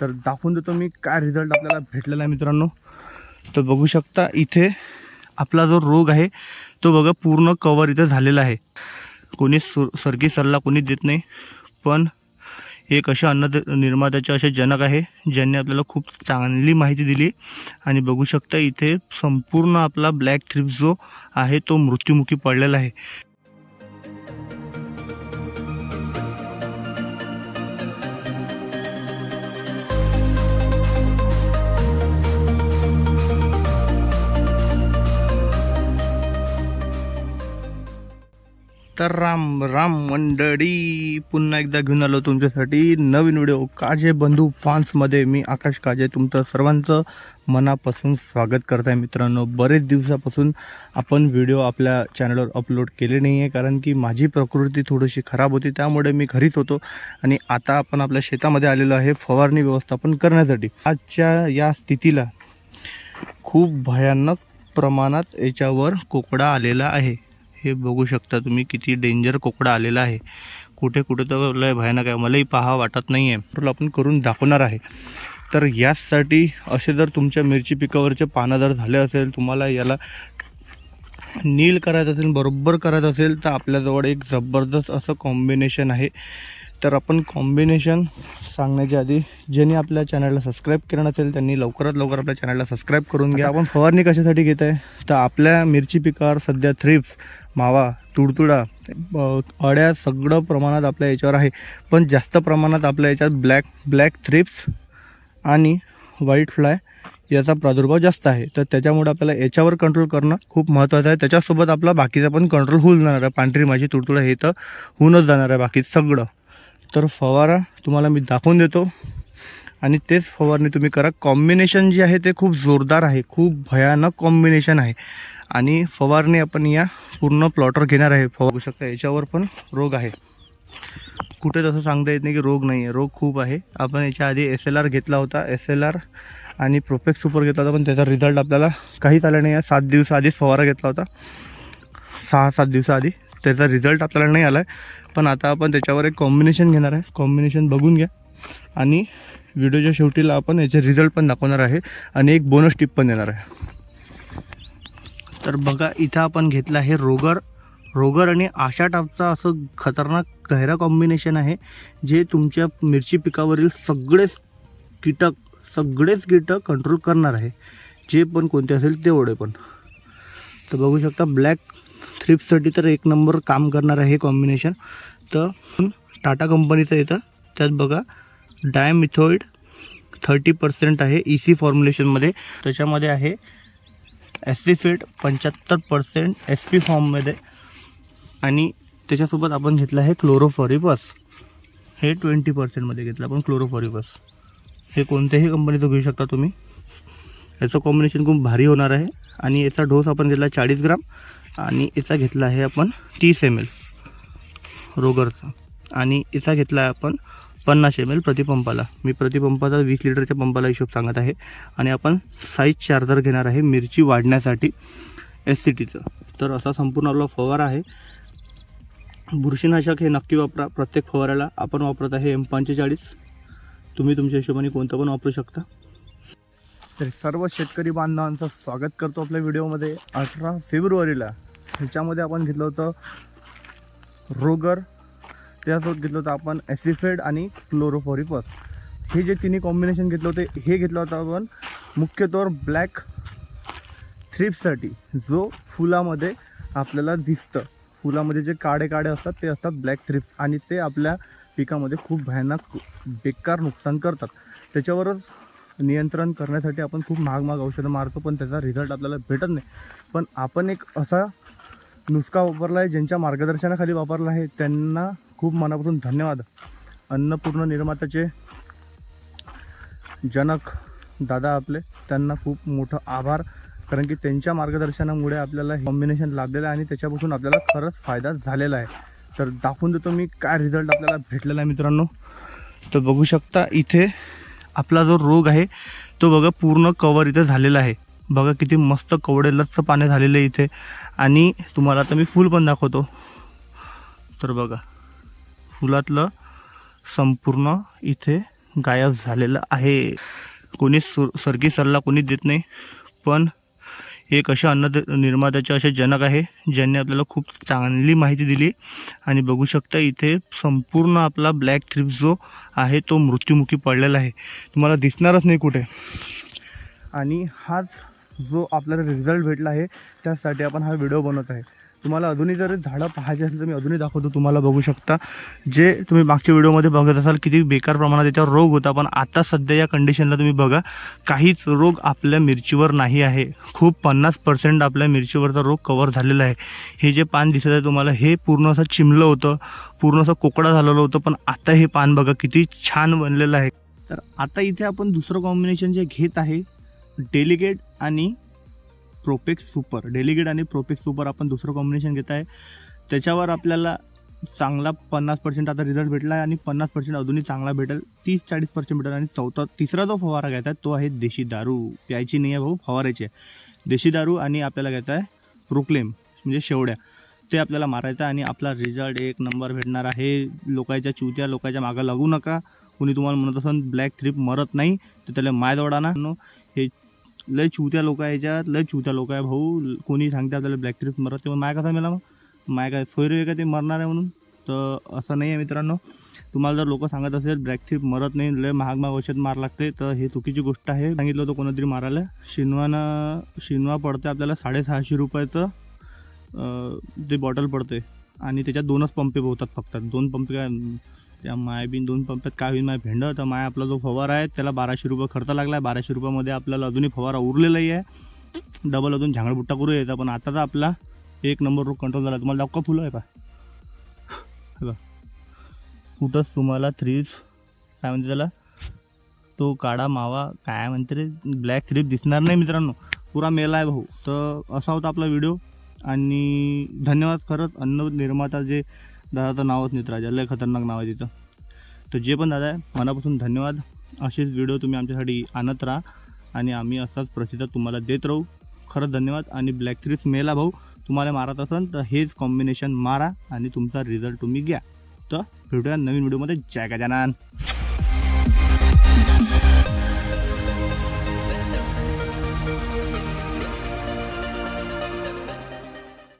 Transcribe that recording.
तर दाखवून देतो मी काय रिझल्ट आपल्याला भेटलेला आहे मित्रांनो. तर बघू शकता इथे आपला जो रोग आहे तो बघा पूर्ण कवर इथे झालेला आहे. कोणी सुर सरकी सल्ला कोणी देत नाही पण एक असे अन्न निर्मात्याचे असे जनक आहे ज्यांनी आपल्याला खूप चांगली माहिती दिली. आणि बघू शकता इथे संपूर्ण आपला ब्लॅक थ्रिप जो आहे तो मृत्युमुखी पडलेला आहे. तर राम राम मंडळी पुन्हा एकदा घेऊन आलो तुमच्यासाठी नवीन व्हिडिओ काजे बंधू फान्समध्ये मी आकाश काजे तुमचं सर्वांचं मनापासून स्वागत करत आहे मित्रांनो. बरेच दिवसापासून आपण व्हिडिओ आपल्या चॅनलवर अपलोड केले नाही आहे कारण की माझी प्रकृती थोडीशी खराब होती त्यामुळे मी घरीच होतो. आणि आता आपण आपल्या शेतामध्ये आलेलो आहे फवारणी व्यवस्थापन करण्यासाठी. आजच्या या स्थितीला खूप भयानक प्रमाणात याच्यावर कोकडा आलेला आहे. हे बघू शकता तुम्ही किती डेंजर कोकडा आलेला आहे. कुठे कुठे तर लय भयानक आहे. मलाही पहा वाटत नाही आहे तर आपण करून दाखवणार आहे. तर याचसाठी असे जर तुमच्या मिरची पिकावरचे पानं जर झाले असेल तुम्हाला याला नील करायचं असेल बरोबर करायचं असेल तर आपल्याजवळ एक जबरदस्त असं कॉम्बिनेशन आहे. तर आपण कॉम्बिनेशन सांगण्याच्या आधी ज्यांनी आपल्या चॅनलला सबस्क्राईब केलं नसेल त्यांनी लवकरात लवकर आपल्या चॅनलला सबस्क्राईब करून घ्या. आपण फवारणी कशासाठी घेत आहे तर आपल्या मिरची पिकावर सध्या थ्रिप्स मावा तुडतुडा अड्या अळ्या सगळं प्रमाणात आपल्या याच्यावर आहे. पण जास्त प्रमाणात आपल्या याच्यात ब्लॅक ब्लॅक थ्रिप्स आणि व्हाईट फ्लाय याचा प्रादुर्भाव जास्त आहे. तर त्याच्यामुळे आपल्याला याच्यावर कंट्रोल करणं खूप महत्त्वाचं आहे. त्याच्यासोबत आपला बाकीचा पण कंट्रोल होऊन जाणार आहे. पांढरी माझी तुडतुडा हे तर होऊनच जाणार आहे बाकी सगळं. तर फवारा तुम्हाला मी दाखवून देतो. आणि तेच फवारणी तुम्ही करा. कॉम्बिनेशन जे आहे ते खूप जोरदार आहे. खूप भयानक कॉम्बिनेशन आहे. आणि फवारणी आपण या पूर्ण प्लॉटवर घेणार आहे. फवारू शकता याच्यावर पण रोग आहे. कुठे तसं सांगता येत नाही की रोग नाही आहे रोग खूप आहे. आपण याच्या आधी एस एल आर घेतला होता. एस एल आर आणि प्रोफेक्स सुपर घेतला होता. पण त्याचा रिझल्ट आपल्याला काहीच आला नाही. आहे सात दिवसाआधीच फवारा घेतला होता. सहा सात दिवसाआधी. त्याचा रिझल्ट आपल्याला नाही आला आहे पण आता आपण त्याच्यावर एक कॉम्बिनेशन घेणार आहे. कॉम्बिनेशन बघून घ्या. आणि व्हिडिओच्या शेवटीला आपण याचे रिझल्ट पण दाखवणार आहे. आणि एक बोनस टिप पण देणार आहे. तर बघा इथं आपण घेतलं आहे रोगर. रोगर आणि आशा टापचा असं खतरनाक गहरा कॉम्बिनेशन आहे जे तुमच्या मिरची पिकावरील सगळेच कीटक सगळेच कीटक कंट्रोल करणार आहे. जे पण कोणते असेल तेवढे पण. तर बघू शकता ब्लॅक थ्रिप्ससाठी तर एक नंबर काम करणार आहे हे कॉम्बिनेशन तर टाटा कंपनीचं येतं. त्यात बघा डायमिथोइड थर्टी पर्सेंट आहे ई सी फॉर्म्युलेशनमध्ये त्याच्यामध्ये आहे ॲसिफेट पंच्याहत्तर पर्सेंट एस पी फॉर्ममध्ये आणि त्याच्यासोबत आपण घेतलं आहे क्लोरोफॉरिबस हे ट्वेंटी पर्सेंटमध्ये घेतलं. आपण क्लोरोफॉरिबस हे कोणत्याही कंपनीचं घेऊ शकता तुम्ही. याचं कॉम्बिनेशन खूप भारी होणार आहे. आणि याचा डोस आपण घेतला चाळीस ग्राम. आणि याचा घेतला आहे आपण तीस एम एल रोगरचा. आणि याचा घेतला आहे आपण पन्नास एम एल प्रतिपंपाला. मी प्रतिपंपाचा वीस लिटरच्या पंपाला हिशोब सांगत आहे. आणि आपण साईज चार्जर घेणार आहे मिरची वाढण्यासाठी एस सी टीचं तर असा संपूर्ण आपला फवारा आहे. बुरशीनाशक हे नक्की वापरा. प्रत्येक फवाऱ्याला आपण वापरत आहे एम पंचेचाळीस. तुम्ही तुमच्या हिशोबाने कोणतं पण वापरू शकता. तर सर्व शेतकरी बांधवांचं स्वागत करतो आपल्या व्हिडिओमध्ये. अठरा फेब्रुवारीला ह्याच्यामध्ये आपण घेतलं होतं रोगर त्यासोबत घेतलं होतं आपण ॲसिफेड आणि क्लोरोफॉरिपस हे जे तिन्ही कॉम्बिनेशन घेतलं होते हे घेतलं होतं आपण मुख्यतोर ब्लॅक थ्रिप्ससाठी जो फुलामध्ये आपल्याला दिसतं. फुलामध्ये जे काळे काळे असतात ते असतात ब्लॅक थ्रिप्स आणि ते आपल्या पिकामध्ये खूप भयानक बेकार नुकसान करतात. त्याच्यावरच नियंत्रण करण्यासाठी आपण खूप महाग महाग औषधं मारतो पण त्याचा रिझल्ट आपल्याला भेटत नाही. पण आपण एक असा नुसका वापरला आहे ज्यांच्या मार्गदर्शनाखाली वापरला आहे त्यांना खूप मनापासून धन्यवाद. अन्नपूर्ण निर्मात्याचे जनक दादा आपले त्यांना खूप मोठं आभार. कारण की त्यांच्या मार्गदर्शनामुळे आपल्याला हे कॉम्बिनेशन लाभलेलं आहे आणि त्याच्यापासून आपल्याला खरंच फायदा झालेला आहे. तर दाखवून देतो मी काय रिझल्ट आपल्याला भेटलेला आहे मित्रांनो. तर बघू शकता इथे आपला जो रोग आहे तो बघा पूर्ण कवर इथे झालेला आहे. बघा किती मस्त कवडे लच्च पाणी झालेलं आहे इथे. आणि तुम्हाला आता मी फूल पण दाखवतो. तर बघा फुलातलं संपूर्ण इथे गायब झालेलं आहे. कोणीच सु सरकी सल्ला कोणीच देत नाही पण एक अशा अन्न निर्मात्याचे असे जनक आहे ज्यांनी आपल्याला खूप चांगली माहिती दिली. आणि बघू शकता इथे संपूर्ण आपला ब्लॅक थ्रिप जो आहे तो मृत्युमुखी पडलेला आहे. तुम्हाला दिसणारच नाही कुठे. आणि हाच जो आपल्याला रिझल्ट भेटला आहे त्यासाठी आपण हा व्हिडिओ बनवत आहे. तुम्हाला अजूनही जर झाडं पाहायचे असेल तर मी अजूनही दाखवतो तुम्हाला बघू शकता. जे तुम्ही मागच्या व्हिडिओमध्ये बघत असाल किती बेकार प्रमाणात त्याच्यावर रोग होता पण आता सध्या या कंडिशनला तुम्ही बघा काहीच रोग आपल्या मिरचीवर नाही आहे. खूप पन्नास पर्सेंट आपल्या मिरचीवरचा रोग कवर झालेला आहे. हे जे पान दिसत आहे तुम्हाला हे पूर्ण असं चिमलं होतं पूर्ण असं कोकडा झालेलं होतं पण आता हे पान बघा किती छान बनलेलं आहे. तर आता इथे आपण दुसरं कॉम्बिनेशन जे घेत आहे डेलिगेट आणि प्रोपेक्स सुपर. डेलिगेट आणि प्रोपेक्स सुपर आपण दुसरं कॉम्बिनेशन घेत आहे. त्याच्यावर आपल्याला चांगला पन्नास पर्सेंट आता रिझल्ट भेटला आहे आणि पन्नास पर्सेंट अजूनही चांगला भेटेल. तीस चाळीस पर्सेंट भेटेल आणि चौथा तिसरा जो फवारा घ्यायचा आहे तो आहे देशी दारू. प्यायची नाही आहे भाऊ फवारायची आहे. देशी दारू आणि आपल्याला घ्यायचा आहे प्रोक्लेम म्हणजे शेवड्या. ते आपल्याला मारायचं आहे आणि आपला रिझल्ट एक नंबर भेटणार आहे. लोकांच्या चिवत्या लोकांच्या मागं लागू नका. कुणी तुम्हाला म्हणत असेल ब्लॅक थ्रीप मरत नाही. तर त्याला माय दौडाना. नो हे लय छुत्या लोक आहे याच्यात लय छुत्या लोक आहे भाऊ. कोणी सांगते आपल्याला ब्लॅक थ्रिप मरत तेव्हा माय कसा मेला मग? माय काय सोयरे आहे का ते मरणार आहे म्हणून? तर असं नाही आहे मित्रांनो. तुम्हाला जर लोक सांगत असेल ब्लॅक ट्रिप मरत नाही लय महाग महाग औषध मार लागते तर हे चुकीची गोष्ट आहे. सांगितलं होतं कोणातरी मारायला. शिनवानं शिनवा पडते आपल्याला साडेसहाशे रुपयाचं ते बॉटल पडते आणि त्याच्यात दोनच पंपे पोहतात फक्त. दोन पंपे काय त्या मायबीन दोन पंपात काय होईल माय भेंडं? तर माय आपला जो फवारा आहे त्याला बाराशे रुपये खर्च लागला आहे बाराशे रुपयामध्ये आपल्याला अजूनही फवारा उरलेलाही आहे. डबल अजून झांगडबुट्टा करू यायचा पण आता तर आपला एक नंबर रोग कंट्रोल झाला. तुम्हाला दाखवा फुलं आहे का कुठंच तुम्हाला थ्रीज काय म्हणते त्याला? तो काळा मावा काय म्हणते रे? ब्लॅक थ्रीप दिसणार नाही मित्रांनो. पुरा मेला आहे भाऊ. तर असा होता आपला व्हिडिओ आणि धन्यवाद खरंच. अन्न निर्माता जे दादाचं नावच नेत्राजा लय खतरनाक नाव आहे तिथं तर जे पण दादा आहे मनापासून धन्यवाद. असेच व्हिडिओ तुम्ही आमच्यासाठी आणत राहा. आणि आम्ही असाच प्रसिद्ध तुम्हाला देत राहू. खरंच धन्यवाद. आणि ब्लॅक थ्रीस मेला भाऊ तुम्हाला मारत असेल तर हेच कॉम्बिनेशन मारा आणि तुमचा रिझल्ट तुम्ही घ्या. तर भेटूया नवीन व्हिडिओमध्ये जय गजानन.